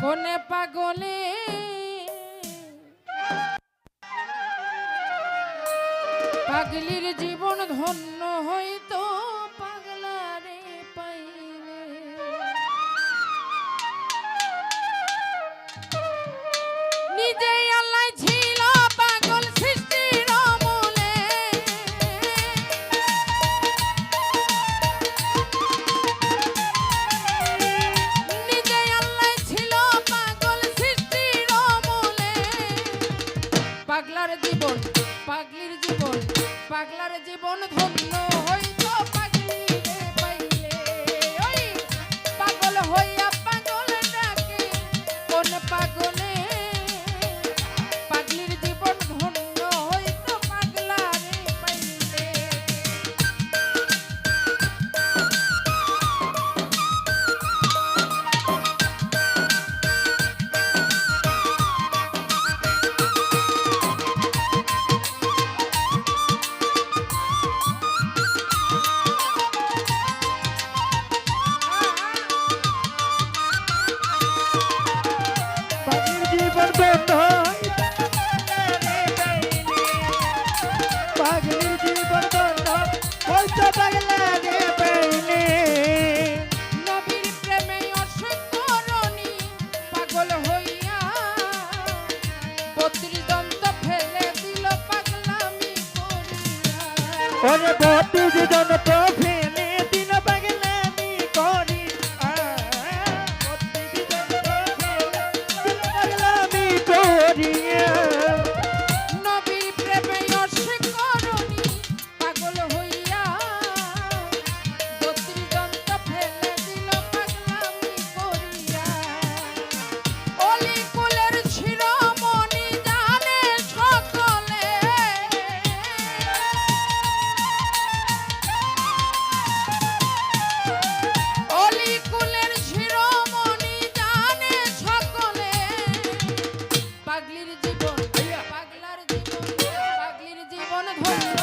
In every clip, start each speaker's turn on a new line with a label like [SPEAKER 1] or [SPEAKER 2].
[SPEAKER 1] কোনে পাগলে। পাগলির জীবন ধন্য হইতো। পাগলার জীবন পাগলির জীবন পাগলার জীবন ধন্য হইতো জীবন পাগলার জীবন পাগলির জীবন ধন্য।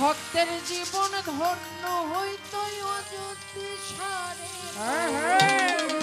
[SPEAKER 1] ভক্তের জীবন ধন্য হইতই অযোধ্যে সারে। হ্যাঁ, হ্যাঁ।